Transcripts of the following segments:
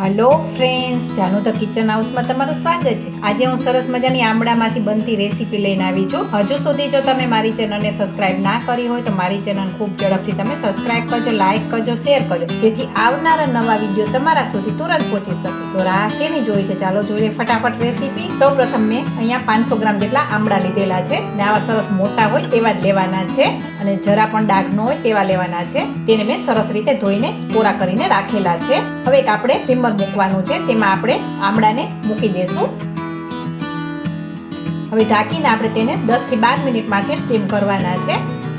Hello friends Janu the kitchen હાઉસમાં તમારું સ્વાગત છે. આજે હું સરસ મજાની આમળામાંથી બનતી રેસીપી લઈને આવી છું. હજુ સુધી જો તમે મારી ચેનલને સબસ્ક્રાઇબ ના કરી હોય તો મારી ચેનલ ખૂબ ઝડપથી તમે સબસ્ક્રાઇબ કરજો લાઇક કરજો શેર કરજો. જેથી આવનારા નવા વીડિયો તમારા સુધી તુરંત પહોંચી શકે. તો રાહ કેની જોઈ છે? ચાલો જોઈએ ફટાફટ રેસીપી સૌ પ્રથમ મેં અહીંયા પાંચસો ગ્રામ જેટલા આમળા લીધેલા છે. ને આવા સરસ મોટા હોય તેવા જ લેવાના છે. અને જરા પણ ડાઘ ન હોય તેવા લેવાના છે. તેને મેં સરસ રીતે ધોઈને કોરા કરીને રાખેલા છે. હવે એક આપણે સ્ટીમર મૂકવાનું છે, તેમાં આપણે આમળાને મૂકી દેશું. હવે ઢાંકીને આપણે તેને દસથી બાર મિનિટ માટે સ્ટીમ કરવાના છે.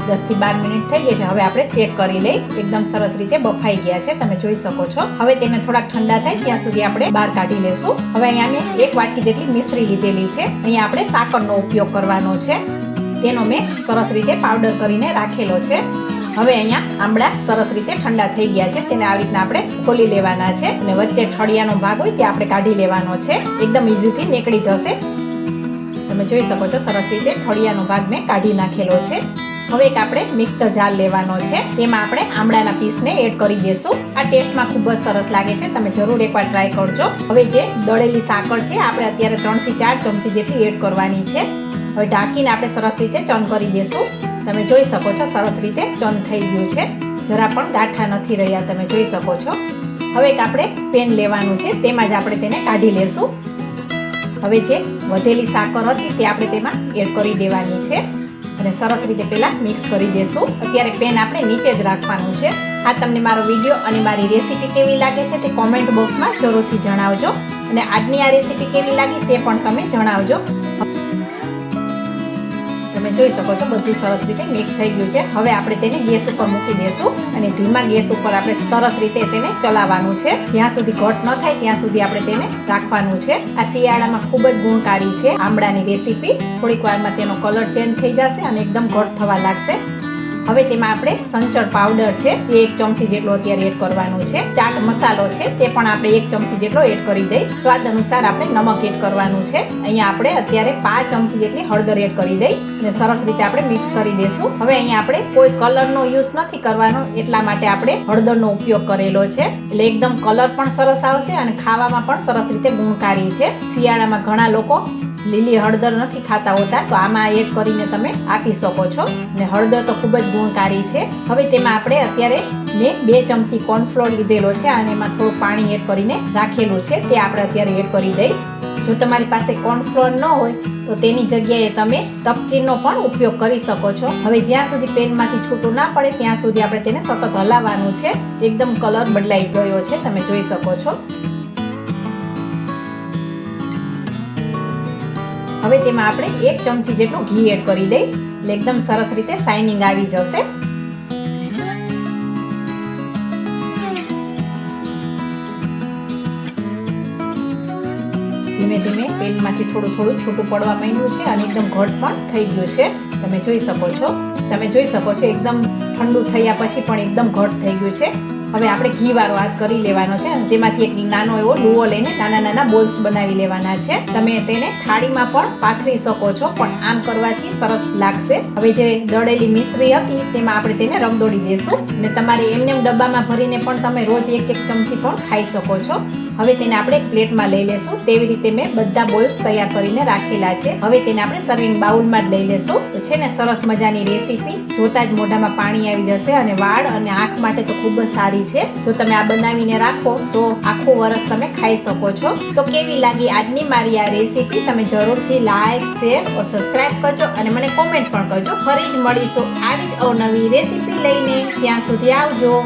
દસથી બાર મિનિટ થઈ ગઈ છે, હવે આપણે ચેક કરી લઈ. એકદમ સરસ રીતે બફાઈ ગયા છે, તમે જોઈ શકો છો. હવે તેને થોડાક ઠંડા થાય ત્યાં સુધી આપણે બહાર કાઢી લેશું. હવે અહીંયા મેં એક વાટકી જેટલી મિશ્રી લીધેલી છે. અહીંયા આપણે સાકરનો ઉપયોગ કરવાનો છે. તેનો મેં સરસ રીતે પાવડર કરીને રાખેલો છે. હવે અહીંયા આંબળા સરસ રીતે ઠંડા થઈ ગયા છે. તેને આવી રીતના આપણે ખોલી લેવાના છે અને વચ્ચે ઠળિયાનો ભાગ હોય તે આપણે કાઢી લેવાનો છે. એકદમ ઇઝીથી નીકળી જશે. તમે જોઈ શકો છો સરસ રીતે ઠળિયાનો ભાગ મેં કાઢી નાખેલો છે. હવે એક આપણે મિક્સર જાર લેવાનો છે. તેમાં આપણે આમળાના પીસને એડ કરી દેશું. આ ટેસ્ટમાં ખૂબ જ સરસ લાગે છે. તમે જરૂર એકવાર ટ્રાય કરજો. હવે જે દળેલી સાકર છે, આપણે અત્યારે ત્રણથી ચાર ચમચી જેટલી એડ કરવાની છે. હવે ઢાંકીને આપણે સરસ રીતે ચન કરી દઈશું તમે જોઈ શકો છો સરસ રીતે ચન થઈ ગયું છે. જરા પણ ગાંઠા નથી રહ્યા, તમે જોઈ શકો છો. હવે એક આપણે પેન લેવાનું છે, તેમાં જ આપણે તેને કાઢી લેશું. હવે જે વધેલી સાકર હતી તે આપણે તેમાં એડ કરી દેવાની છે. અને સરસ રીતે પહેલાં મિક્સ કરી દેશું. અત્યારે પેન આપણે નીચે જ રાખવાનું છે. આ તમને મારો વીડિયો અને મારી રેસીપી કેવી લાગે છે તે કોમેન્ટ બોક્સમાં જરૂરથી જણાવજો. અને આજની આ રેસીપી કેવી લાગી તે પણ તમે જણાવજો. તમે જોઈ શકો છો, બધું સરસ રીતે મિક્સ થઈ ગયું છે. હવે આપણે તેને ગેસ ઉપર મૂકી દઈશું અને ધીમા ગેસ ઉપર આપણે સરસ રીતે તેને ચલાવવાનું છે. જ્યાં સુધી ઘટ ન થાય, ત્યાં સુધી આપણે તેને રાખવાનું છે. આ શિયાળામાં ખૂબ જ ગુણકારી છે આમળાની રેસીપી. થોડીક વારમાં તેનો કલર ચેન્જ થઈ જશે અને એકદમ ઘટ થવા લાગશે. હવે તેમાં આપણે સંચળ પાવડર છે, એ એક ચમચી જેટલો અત્યારે એડ કરવાનો છે. ચાટ મસાલો છે, તે પણ આપણે એક ચમચી જેટલો એડ કરી દઈ. સ્વાદ અનુસાર આપણે નમક એડ કરવાનું છે. અહીંયા આપણે અત્યારે પાંચ ચમચી જેટલી હળદર એડ કરી દઈ અને સરસ રીતે આપણે મિક્સ કરી દઈશું. હવે અહીંયા આપણે કોઈ કલરનો યુઝ નથી કરવાનો, એટલા માટે આપણે હળદરનો ઉપયોગ કરેલો છે. એટલે એકદમ કલર પણ સરસ આવશે અને ખાવામાં પણ સરસ રીતે ગુણકારી છે. શિયાળામાં ઘણા લોકો લીલી હળદર નથી ખાતા હોતા, તો આમાં એડ કરીને તમે આપી શકો છો. ને હળદર તો ખૂબ જ ગુણકારી છે. હવે તેમાં આપણે અત્યારે મેં બે ચમચી કોર્નફ્લોર લીધેલો છે અને એમાં થોડું પાણી એડ કરીને રાખેલું છે. તે આપણે અત્યારે એડ કરી દઈ. જો તમારી પાસે કોર્નફ્લોર ન હોય, તો તેની જગ્યાએ તમે તપકીરનો પણ ઉપયોગ કરી શકો છો. હવે જ્યાં સુધી પેનમાંથી છૂટું ના પડે, ત્યાં સુધી આપણે તેને સતત હલાવવાનું છે. એકદમ કલર બદલાઈ ગયો છે, તમે જોઈ શકો છો. હવે તેમાં આપણે એક ચમચી જેટલું ઘી એડ કરી દઈ. એટલે એકદમ સરસ રીતે શાઇનિંગ આવી જશે. ધીમે ધીમે પેનમાંથી થોડું થોડું છૂટું પડવા માંડ્યું છે અને એકદમ ઘટ પણ થઈ ગયું છે. તમે જોઈ શકો છો. તમે જોઈ શકો છો એકદમ ઠંડુ થયા પછી પણ એકદમ ઘટ થઈ ગયું છે. હવે આપણે ઘી વાળો હાથ કરી લેવાનો છે જેમાંથી એક નાનો એવો લુઓ લઈને નાના નાના બોલ્સ બનાવી લેવાના છે. તમે તેને થાળીમાં પણ પાથરી શકો છો, પણ આમ કરવાથી સરસ લાગશે. હવે જે દળેલી મિશ્રી હતી, તેમાં આપણે તેને રંગદોડી દઈશું અને તમારે એમને ડબ્બામાં ભરીને પણ તમે રોજ એક એક ચમચી પણ ખાઈ શકો છો. હવે તેને આપણે એક પ્લેટમાં લઈ લેશું. તેવી રીતે મેં બધા બોલ્સ તૈયાર કરીને રાખેલા છે. હવે તેને આપણે સર્વિંગ બાઉલમાં જ લઈ લેશું. છે ને સરસ મજાની રેસીપી જોતા જ મોઢામાં પાણી આવી જશે અને વાળ અને આંખ માટે તો ખૂબ જ સારી છે. જો તમે આ બનાવીને રાખો, તો આખું વરસ તમે ખાઈ શકો છો. તો કેવી લાગી આજની મારી આ રેસીપી? તમે જરૂરથી લાઈક શેર ઓર સબસ્ક્રાઇબ કરજો અને મને કોમેન્ટ પણ કરજો. ફરી જ મળીશું આવી જ અવનવી રેસીપી લઈને. ત્યાં સુધી આવજો.